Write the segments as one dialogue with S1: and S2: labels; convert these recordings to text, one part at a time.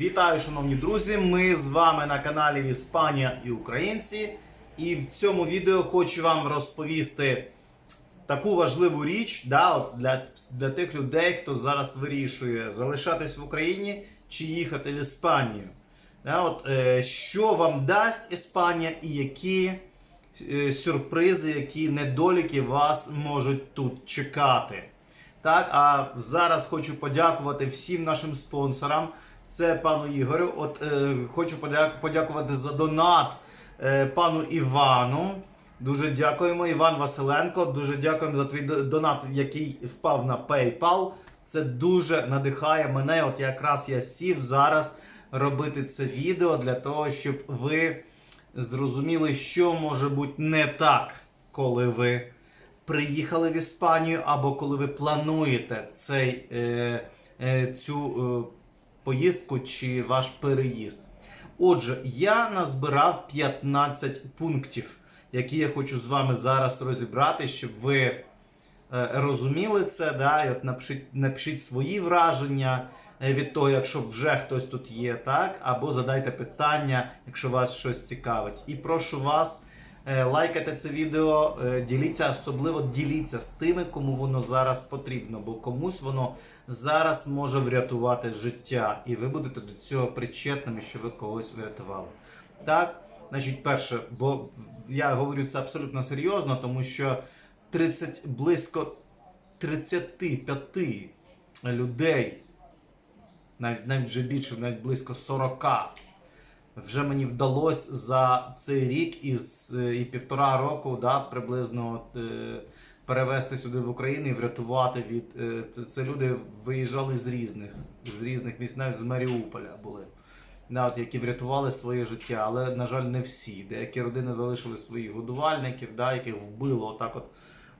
S1: Вітаю, шановні друзі! Ми з вами на каналі Іспанія і Українці. І в цьому відео хочу вам розповісти таку важливу річ да, от для, для тих людей, хто зараз вирішує залишатись в Україні чи їхати в Іспанію. Да, от, е, що вам дасть Іспанія і які е, сюрпризи, які недоліки вас можуть тут чекати. Так, а зараз хочу подякувати всім нашим спонсорам. Це пану Ігорю. От е, хочу подякувати за донат е, пану Івану. Дуже дякуємо, Іван Василенко. Дуже дякуємо за твій донат, який впав на PayPal. Це дуже надихає мене. От якраз я сів зараз робити це відео для того, щоб ви зрозуміли, що може бути не так, коли ви приїхали в Іспанію, або коли ви плануєте цей, е, е, цю е, поїздку чи ваш переїзд. Отже, я назбирав 15 пунктів, які я хочу з вами зараз розібрати, щоб ви е, розуміли це. Да? От напишіть, напишіть свої враження е, від того, якщо вже хтось тут є, так? або задайте питання, якщо вас щось цікавить. І прошу вас. Е, Лайкайте це відео, е, діліться, особливо діліться з тими, кому воно зараз потрібно, бо комусь воно зараз може врятувати життя, і ви будете до цього причетними, що ви когось врятували. Так, значить, перше, бо я говорю це абсолютно серйозно, тому що 30, близько 35 людей, навіть, навіть вже більше, навіть близько 40 вже мені вдалося за цей рік із е, і півтора року, да, приблизно е, перевезти сюди в Україну і врятувати від е, це- люди виїжджали з різних з різних місць, навіть з Маріуполя були. Да, от, які врятували своє життя, але, на жаль, не всі. Деякі родини залишили своїх годувальників, да, яких вбило отак от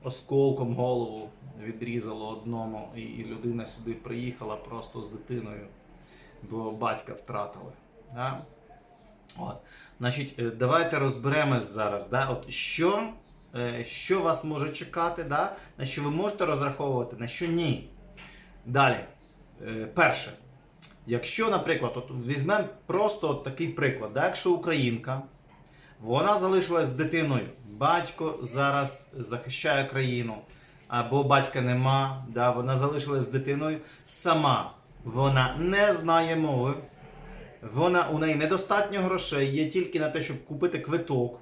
S1: осколком голову відрізало одному, і, і людина сюди приїхала просто з дитиною, бо батька втратили. Да? От. Значить, е, давайте розберемось зараз. Да? От що, е, що вас може чекати, да? на що ви можете розраховувати, на що ні. Далі. Е, Перше. Якщо, наприклад, от візьмемо просто от такий приклад, да? якщо українка, вона залишилась з дитиною, батько зараз захищає країну, або батька нема, да? вона залишилась з дитиною сама, вона не знає мови, вона у неї недостатньо грошей, є тільки на те, щоб купити квиток,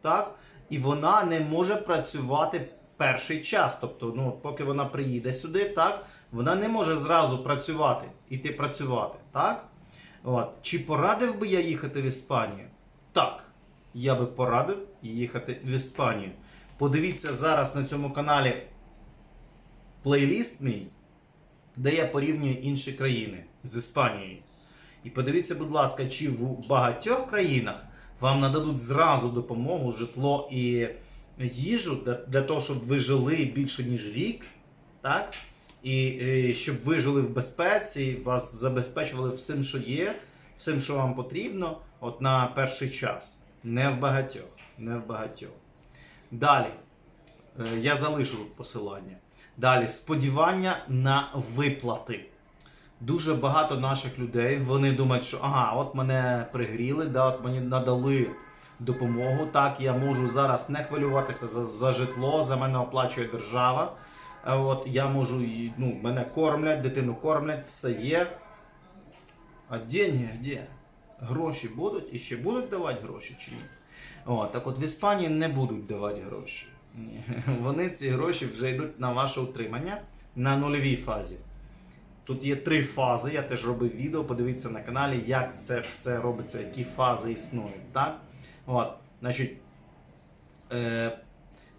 S1: так? І вона не може працювати перший час. Тобто, ну, поки вона приїде сюди, так, вона не може зразу працювати, іти працювати, так? От. Чи порадив би я їхати в Іспанію? Так, я би порадив їхати в Іспанію. Подивіться зараз на цьому каналі плейліст мій, де я порівнюю інші країни з Іспанією. І подивіться, будь ласка, чи в багатьох країнах вам нададуть зразу допомогу, житло і їжу для, для того, щоб ви жили більше ніж рік, так? І, е, щоб ви жили в безпеці, вас забезпечували всім, що є, всім, що вам потрібно, от на перший час. Не в багатьох. Не в багатьох. Далі. Е, Я залишу посилання. Далі сподівання на виплати. Дуже багато наших людей вони думають, що ага, от мене пригріли, да, от мені надали допомогу. Так, я можу зараз не хвилюватися за, за житло, за мене оплачує держава. От я можу ну, мене кормлять, дитину кормлять, все є. А деньги де? Гроші будуть і ще будуть давати гроші чи ні? О, так от в Іспанії не будуть давати гроші. Ні. Вони ці гроші вже йдуть на ваше утримання на нульовій фазі. Тут є три фази. Я теж робив відео. Подивіться на каналі, як це все робиться, які фази існують. Так? От, значить, е,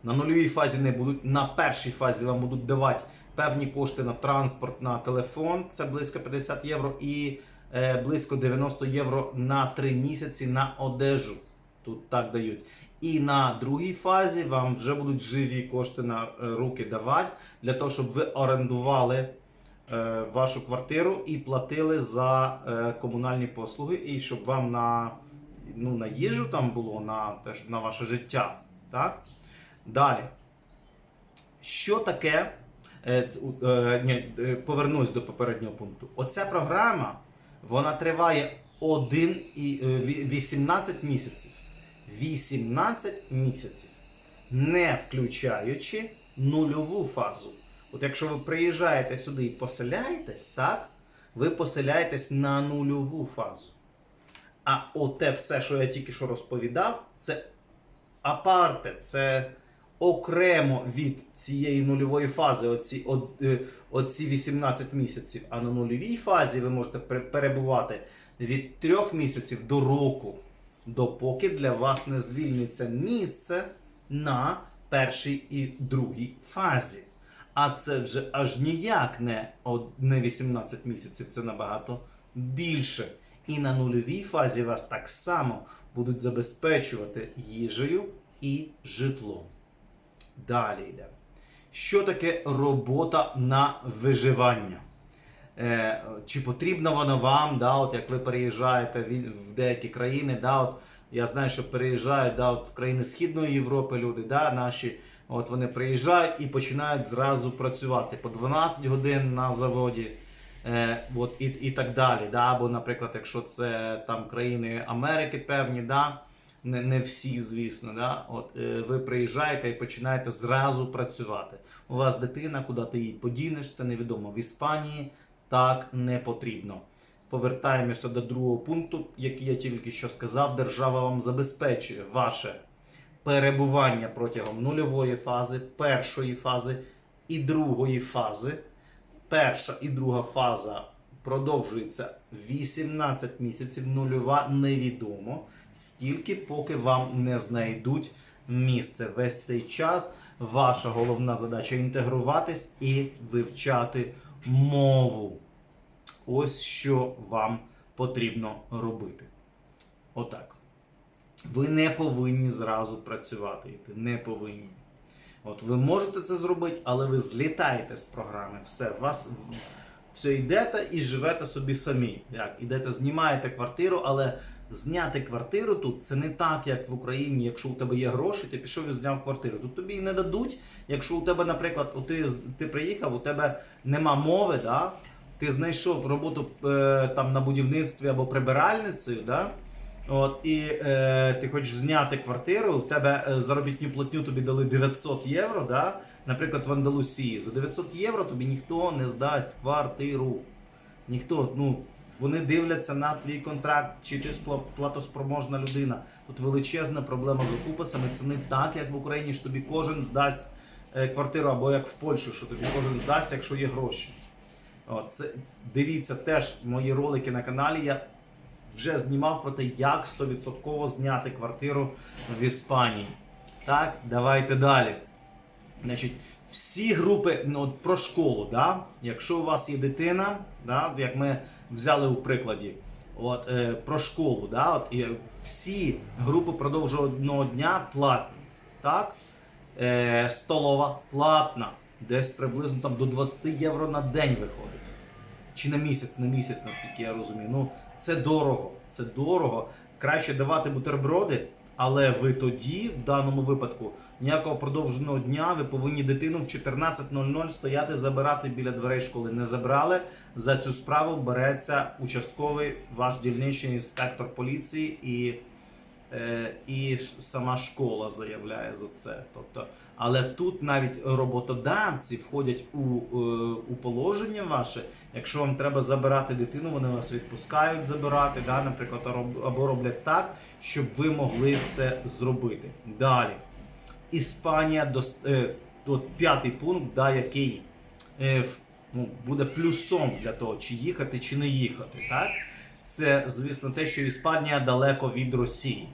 S1: на нульовій фазі не будуть. На першій фазі вам будуть давати певні кошти на транспорт, на телефон, це близько 50 євро, і е, близько 90 євро на 3 місяці на одежу. Тут так дають. І на другій фазі вам вже будуть живі кошти на е, руки давати, для того, щоб ви орендували вашу квартиру і платили за е, комунальні послуги, і щоб вам на, ну, на їжу там було, на, теж, на ваше життя. Так? Далі. Що таке? Е, е, ні, е, повернусь до попереднього пункту. Оця програма Вона триває 1 і е, 18 місяців. 18 місяців. Не включаючи нульову фазу. От якщо ви приїжджаєте сюди і поселяєтесь, так? Ви поселяєтесь на нульову фазу. А оте все, що я тільки що розповідав, це апарте, це окремо від цієї нульової фази, оці, от, е, оці 18 місяців. А на нульовій фазі ви можете перебувати від 3 місяців до року, допоки для вас не звільниться місце на першій і другій фазі. А це вже аж ніяк не, не 18 місяців, це набагато більше. І на нульовій фазі вас так само будуть забезпечувати їжею і житлом. Далі йде. Що таке робота на виживання? Е, чи потрібна вона вам, да, от як ви переїжджаєте в деякі країни, да, от, я знаю, що переїжджають да, от в країни Східної Європи люди, да, наші, от вони приїжджають і починають зразу працювати по 12 годин на заводі. Е, от, і, і так далі. Да? Або, наприклад, якщо це там країни Америки певні, да? не, не всі, звісно, да? от, е, ви приїжджаєте і починаєте зразу працювати. У вас дитина, куди ти її подінеш, це невідомо. В Іспанії так не потрібно. Повертаємося до другого пункту, який я тільки що сказав. Держава вам забезпечує ваше перебування протягом нульової фази, першої фази і другої фази. Перша і друга фаза продовжується 18 місяців, нульова невідомо, стільки, поки вам не знайдуть місце. Весь цей час ваша головна задача інтегруватись і вивчати мову. Ось що вам потрібно робити. Отак. Ви не повинні зразу працювати. йти, Не повинні. От ви можете це зробити, але ви злітаєте з програми. Все, вас все йдете і живете собі самі. Як ідете, знімаєте квартиру, але зняти квартиру тут це не так, як в Україні. Якщо у тебе є гроші, ти пішов і зняв квартиру. Тут тобі і не дадуть. Якщо у тебе, наприклад, ти, ти приїхав, у тебе нема мови, да? ти знайшов роботу е, там на будівництві або прибиральницею, да? От, і е, ти хочеш зняти квартиру, в тебе е, заробітну платню тобі дали 900 євро, да? наприклад, в Андалусії. За 900 євро тобі ніхто не здасть квартиру. Ніхто, ну, вони дивляться на твій контракт, чи ти платоспроможна людина. Тут величезна проблема з окупасами. Це не так, як в Україні, що тобі кожен здасть е, квартиру, або як в Польщі, що тобі кожен здасть, якщо є гроші. От, це, дивіться теж мої ролики на каналі. Я вже знімав про те, як 100% зняти квартиру в Іспанії. Так, давайте далі. Значить, всі групи, ну про школу, да? якщо у вас є дитина, да? як ми взяли у прикладі, от, е, про школу, да? от, і всі групи продовжувального дня платні. Так? Е, столова платна. Десь приблизно там, до 20 євро на день виходить. Чи на місяць, на місяць, наскільки я розумію. Ну, це дорого. Це дорого. Краще давати бутерброди, але ви тоді, в даному випадку, ніякого продовженого дня, ви повинні дитину в 14.00 стояти, забирати біля дверей школи. Не забрали. За цю справу береться участковий ваш дільничний інспектор поліції і, і сама школа заявляє за це. Тобто, але тут навіть роботодавці входять у, е, у положення ваше. Якщо вам треба забирати дитину, вони вас відпускають забирати, да, наприклад, або роблять так, щоб ви могли це зробити. Далі. Іспанія е, от п'ятий пункт, да, який е, ну, буде плюсом для того, чи їхати, чи не їхати. Так? Це, звісно, те, що Іспанія далеко від Росії.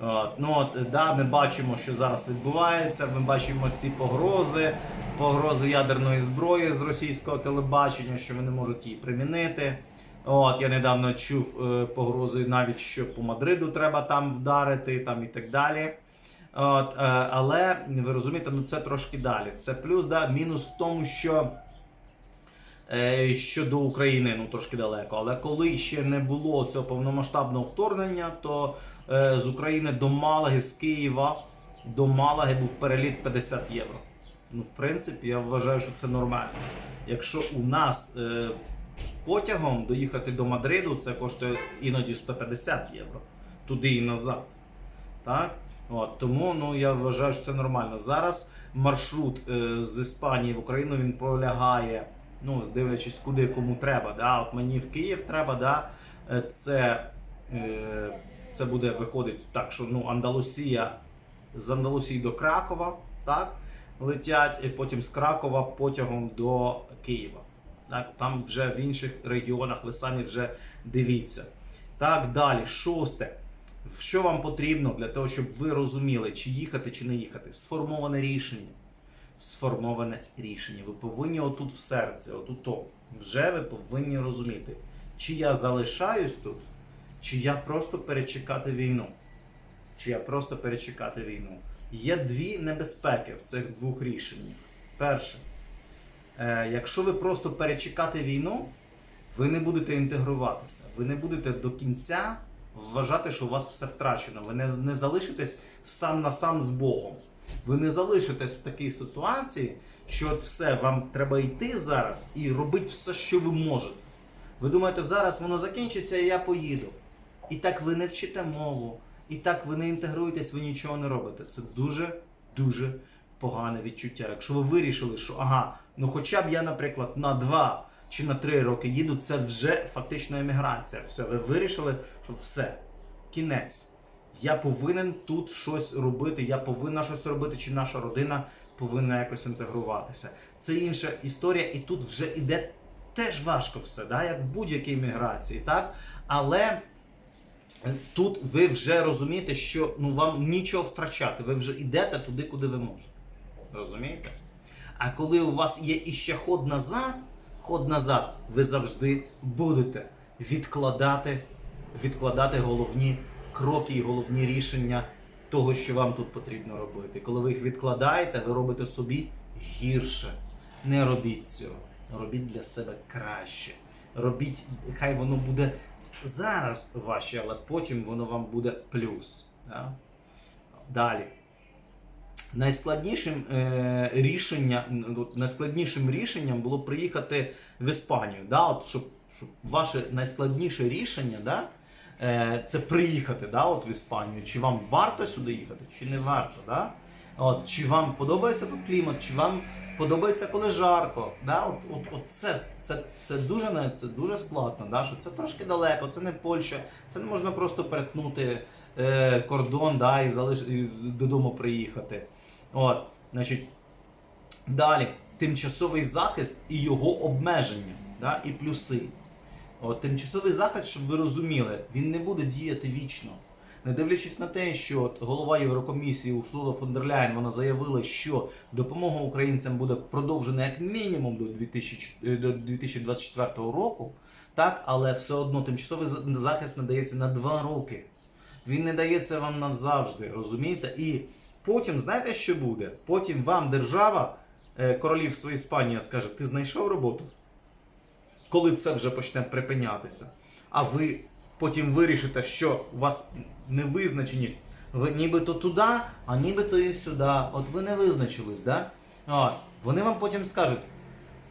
S1: От, ну от, да, ми бачимо, що зараз відбувається. Ми бачимо ці погрози, погрози ядерної зброї з російського телебачення, що вони можуть її примінити. От, я недавно чув е, погрози навіть, що по Мадриду треба там вдарити, там і так далі. От, е, але ви розумієте, ну це трошки далі. Це плюс, да, мінус в тому, що е, щодо України ну трошки далеко. Але коли ще не було цього повномасштабного вторгнення, то е, з України до Малаги, з Києва до Малаги був переліт 50 євро. Ну, в принципі, я вважаю, що це нормально. Якщо у нас е, Потягом доїхати до Мадриду це коштує іноді 150 євро. Туди і назад. Так? От, тому ну, я вважаю, що це нормально. Зараз маршрут е, з Іспанії в Україну він пролягає, ну, дивлячись, куди кому треба. Да? От мені в Київ треба, да? Е, це, е, це буде виходить так, що ну, Андалусія з Андалусії до Кракова, так? летять, і потім з Кракова потягом до Києва. Так, там вже в інших регіонах ви самі вже дивіться. Так, далі, шосте. Що вам потрібно для того, щоб ви розуміли, чи їхати, чи не їхати? Сформоване рішення. Сформоване рішення. Ви повинні отут в серці, отут то. Вже ви повинні розуміти, чи я залишаюсь тут, чи я просто перечекати війну. Чи я просто перечекати війну. Є дві небезпеки в цих двох рішеннях. Перше, е, якщо ви просто перечекати війну, ви не будете інтегруватися, ви не будете до кінця вважати, що у вас все втрачено. Ви не, не залишитесь сам на сам з Богом. Ви не залишитесь в такій ситуації, що от все, вам треба йти зараз і робити все, що ви можете. Ви думаєте, зараз воно закінчиться і я поїду. І так ви не вчите мову, і так ви не інтегруєтесь, ви нічого не робите. Це дуже дуже погане відчуття. Якщо ви вирішили, що ага, ну хоча б я, наприклад, на два чи на три роки їду, це вже фактично еміграція. Все, ви вирішили, що все, кінець. Я повинен тут щось робити, я повинна щось робити, чи наша родина повинна якось інтегруватися. Це інша історія, і тут вже іде теж важко все, да? як в будь-якій міграції, так? Але тут ви вже розумієте, що ну, вам нічого втрачати, ви вже йдете туди, куди ви можете. Розумієте? А коли у вас є іще ход назад, ход назад, ви завжди будете відкладати, відкладати головні кроки і головні рішення того, що вам тут потрібно робити. Коли ви їх відкладаєте, ви робите собі гірше. Не робіть цього. Робіть для себе краще. Робіть, хай воно буде зараз важче, але потім воно вам буде плюс. Да? Далі. Найскладнішим е, рішення, ну, найскладнішим рішенням було приїхати в Іспанію. Да? От, щоб, щоб ваше найскладніше рішення да? Е, це приїхати да? От в Іспанію. Чи вам варто сюди їхати, чи не варто. Да? От, чи вам подобається тут клімат, чи вам подобається, коли жарко. Да? От, от, от це, це, це, дуже, це дуже складно, да? що це трошки далеко, це не Польща, це не можна просто перетнути е, кордон да? і, залиш... і додому приїхати. От, значить, далі, тимчасовий захист і його обмеження, да? і плюси. От, тимчасовий захист, щоб ви розуміли, він не буде діяти вічно. Не дивлячись на те, що от голова Єврокомісії Урсула фон дер Ляєн, вона заявила, що допомога українцям буде продовжена як мінімум до 2000 е, 2024 року, так, але все одно тимчасовий захист надається на 2 роки. Він не дається вам назавжди, розумієте? І потім, знаєте, що буде? Потім вам держава, е, королівство Іспанія скаже, ти знайшов роботу? Коли це вже почне припинятися. А ви потім вирішите, що у вас невизначеність. Ви нібито туди, а нібито і сюди. От ви не визначились, да? От. Вони вам потім скажуть,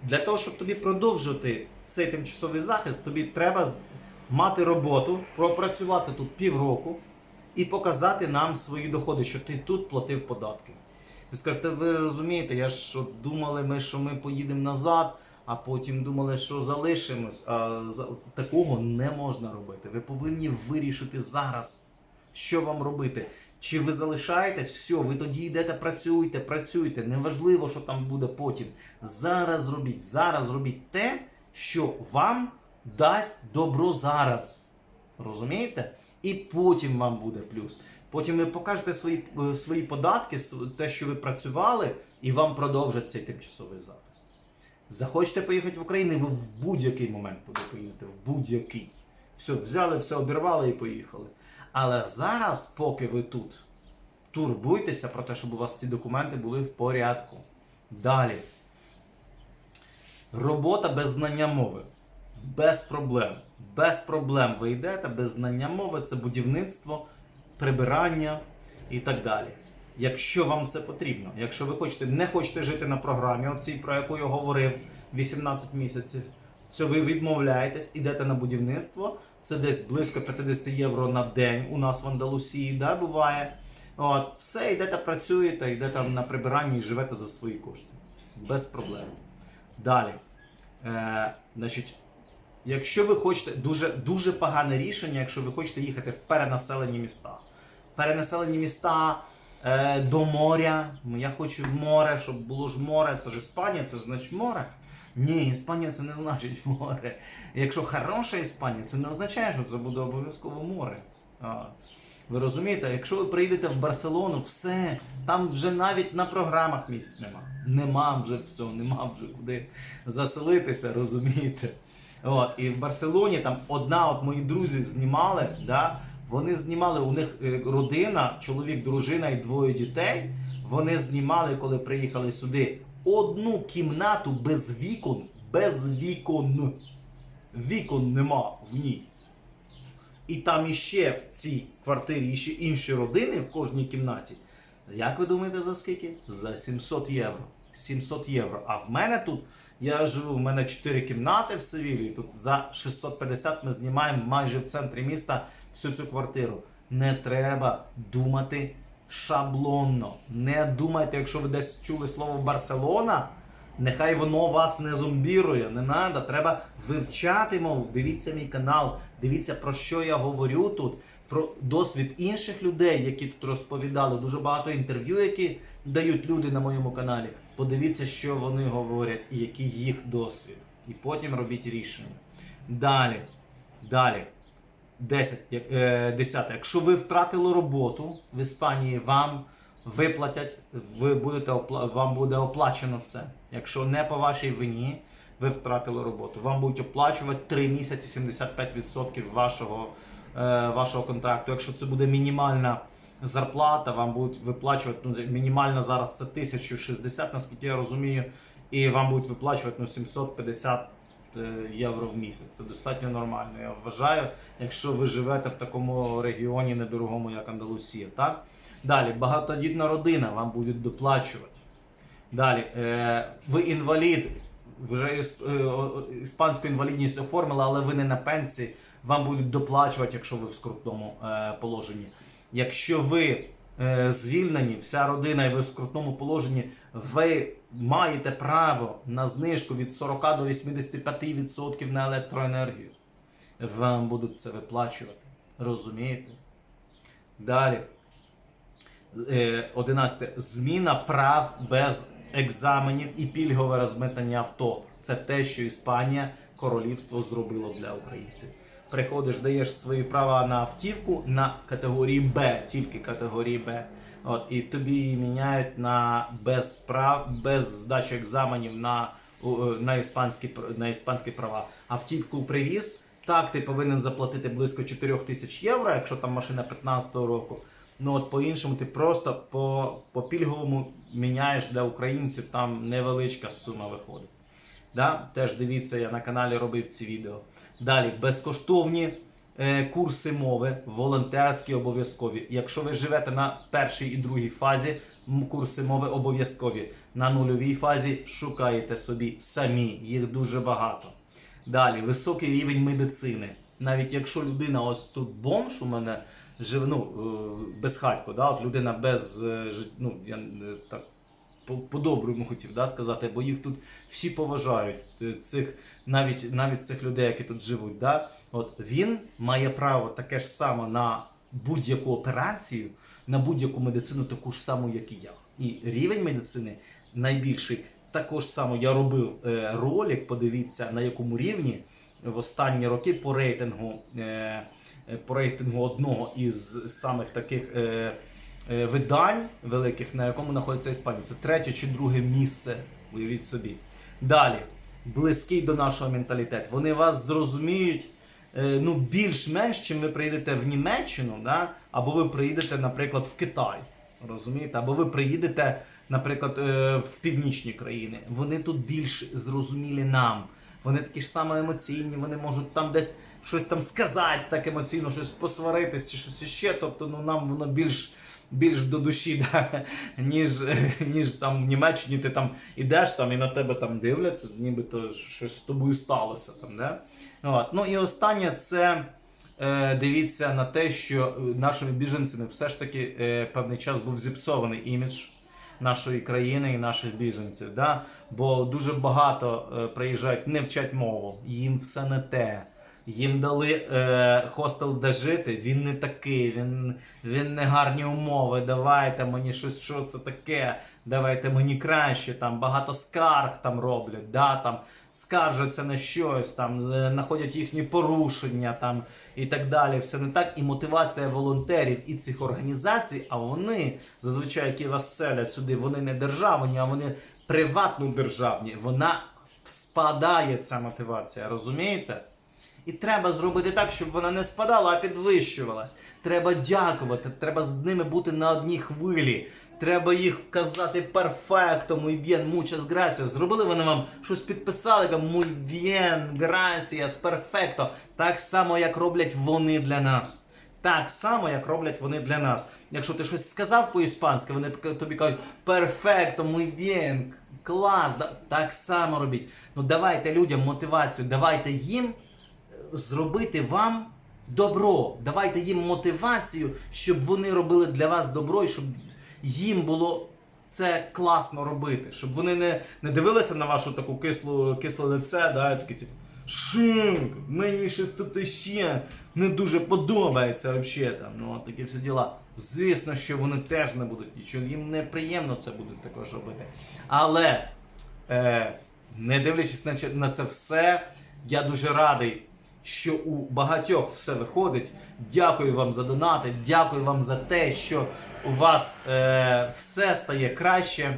S1: для того, щоб тобі продовжити цей тимчасовий захист, тобі треба мати роботу, пропрацювати тут півроку і показати нам свої доходи, що ти тут платив податки. Ви скажете, ви розумієте, я ж от думали, ми, що ми поїдемо назад, а потім думали, що залишимось. А такого не можна робити. Ви повинні вирішити зараз, що вам робити. Чи ви залишаєтесь, все, ви тоді йдете, працюйте, працюйте. Неважливо, що там буде потім. Зараз робіть, зараз робіть те, що вам дасть добро зараз. Розумієте? І потім вам буде плюс. Потім ви покажете свої, е, свої податки, те, що ви працювали, і вам продовжать цей тимчасовий захист. Захочете поїхати в Україну, ви в будь-який момент туди поїдете, в будь-який. Все, взяли, все обірвали і поїхали. Але зараз, поки ви тут, турбуйтеся про те, щоб у вас ці документи були в порядку. Далі. Робота без знання мови. Без проблем. Без проблем ви йдете, без знання мови це будівництво, прибирання і так далі. Якщо вам це потрібно, якщо ви хочете, не хочете жити на програмі, оцій, про яку я говорив 18 місяців, Все, ви відмовляєтесь, ідете на будівництво. Це десь близько 50 євро на день у нас в Андалусії, да, буває. От, все, йдете, працюєте, йдете на прибирання і живете за свої кошти. Без проблем. Далі. Е, значить, якщо ви хочете, дуже, дуже погане рішення, якщо ви хочете їхати в перенаселені міста. Перенаселені міста е, до моря. Я хочу в море, щоб було ж море. Це ж Іспанія, це ж значить море. Ні, Іспанія це не значить море. Якщо хороша Іспанія, це не означає, що це буде обов'язково море. А, ви розумієте, якщо ви приїдете в Барселону, все, там вже навіть на програмах місць нема. Нема вже все, нема вже куди заселитися, розумієте? От, і в Барселоні там одна от мої друзі знімали, да, вони знімали, у них е, родина, чоловік, дружина і двоє дітей. Вони знімали, коли приїхали сюди, одну кімнату без вікон, без вікон. Вікон нема в ній. І там іще в цій квартирі ще інші родини в кожній кімнаті. Як ви думаєте, за скільки? За 700 євро. 700 євро. А в мене тут, я живу, в мене 4 кімнати в Севілії. Тут за 650 ми знімаємо майже в центрі міста всю цю квартиру. Не треба думати шаблонно. Не думайте, якщо ви десь чули слово Барселона, нехай воно вас не зомбірує. Не треба. Треба вивчати мову. Дивіться мій канал, дивіться про що я говорю тут. Про досвід інших людей, які тут розповідали. Дуже багато інтерв'ю, які дають люди на моєму каналі. Подивіться, що вони говорять і який їх досвід. І потім робіть рішення. Далі. Далі. 10, як- е, 10. Якщо ви втратили роботу в Іспанії, вам виплатять, ви будете опла- вам буде оплачено це. Якщо не по вашій вині, ви втратили роботу. Вам будуть оплачувати 3 місяці 75% вашого, е, вашого контракту. Якщо це буде мінімальна зарплата, вам будуть виплачувати ну, мінімальна зараз це 1060, наскільки я розумію, і вам будуть виплачувати ну, 750 е, євро в місяць. Це достатньо нормально. Я вважаю, якщо ви живете в такому регіоні недорогому, як Андалусія. Так? Далі, багатодітна родина вам будуть доплачувати. Далі, е, ви інвалід, вже е, іспанську інвалідність оформили, але ви не на пенсії, вам будуть доплачувати, якщо ви в скрутному е, положенні. Якщо ви е, звільнені, вся родина і ви в скрутному положенні, ви маєте право на знижку від 40 до 85% на електроенергію. Вам будуть це виплачувати. Розумієте? Далі. Е, 11. Зміна прав без екзаменів і пільгове розмитнення авто. Це те, що Іспанія, королівство зробило для українців. Приходиш, даєш свої права на автівку на категорії Б, тільки категорії Б. От, і тобі її міняють на без прав, без здачі екзаменів на, е, на, іспанські, на іспанські права. Автівку привіз. Так, ти повинен заплатити близько 4 тисяч євро, якщо там машина 15-го року. Ну от по-іншому ти просто по, по пільговому міняєш для українців, там невеличка сума виходить. Да? Теж дивіться, я на каналі робив ці відео. Далі безкоштовні курси мови, волонтерські обов'язкові. Якщо ви живете на першій і другій фазі, курси мови обов'язкові. На нульовій фазі шукаєте собі самі, їх дуже багато. Далі високий рівень медицини. Навіть якщо людина ось тут бомж у мене живе, ну, е, безхатько, да? от людина без е, ну, я е, так по-доброму хотів да, сказати, бо їх тут всі поважають, е, цих, навіть, навіть цих людей, які тут живуть. Да? От він має право таке ж саме на будь-яку операцію, на будь-яку медицину, таку ж саму, як і я. І рівень медицини найбільший. Також само я робив е, ролик, подивіться на якому рівні в останні роки по рейтингу, е, е, по рейтингу одного із самих таких е, видань великих, на якому знаходиться Іспанія. Це третє чи друге місце. Уявіть собі. Далі, близький до нашого менталітету. Вони вас зрозуміють е, ну, більш-менш, чим ви приїдете в Німеччину, да? або ви приїдете, наприклад, в Китай. Розумієте? Або ви приїдете, наприклад, е, в північні країни. Вони тут більш зрозумілі нам. Вони такі ж саме емоційні, вони можуть там десь щось там сказати так емоційно, щось посваритись чи щось іще. Тобто, ну нам воно більш більш до душі, да, ніж, ніж там в Німеччині ти там ідеш там і на тебе там дивляться, нібито щось з тобою сталося. Там, да? От. Ну і останнє це е, дивіться на те, що нашими біженцями все ж таки е, певний час був зіпсований імідж нашої країни і наших біженців. Да? Бо дуже багато е, приїжджають, не вчать мову, їм все не те. Їм дали е, хостел, де жити. Він не такий, він, він не гарні умови. Давайте мені щось, що це таке. Давайте мені краще. Там багато скарг там роблять. Да, там скаржаться на щось, там е, знаходять їхні порушення там і так далі. Все не так. І мотивація волонтерів і цих організацій, а вони зазвичай, які вас селять сюди, вони не державні, а вони приватно державні. Вона спадає ця мотивація, розумієте? І треба зробити так, щоб вона не спадала, а підвищувалась. Треба дякувати, треба з ними бути на одній хвилі. Треба їх казати перфекто, muy bien, muchas gracias. Зробили вони вам щось підписали, там muy bien, gracias, perfecto. Так само, як роблять вони для нас. Так само, як роблять вони для нас. Якщо ти щось сказав по-іспанськи, вони тобі кажуть перфекто, muy bien, клас. Так само робіть. Ну давайте людям мотивацію, давайте їм зробити вам добро. Давайте їм мотивацію, щоб вони робили для вас добро і щоб їм було це класно робити. Щоб вони не, не дивилися на вашу таку кислу, кисле лице, да, і такі типу. Мені щось тут ще не дуже подобається взагалі там. Ну, от такі всі діла. Звісно, що вони теж не будуть нічого, їм неприємно це буде також робити. Але е, не дивлячись на це все, я дуже радий, що у багатьох все виходить. Дякую вам за донати, дякую вам за те, що у вас е, все стає краще.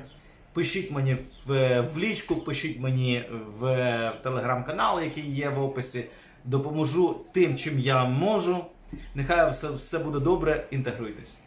S1: Пишіть мені в, в лічку, пишіть мені в, в телеграм-канал, який є в описі. Допоможу тим, чим я можу. Нехай все, все буде добре, інтегруйтесь.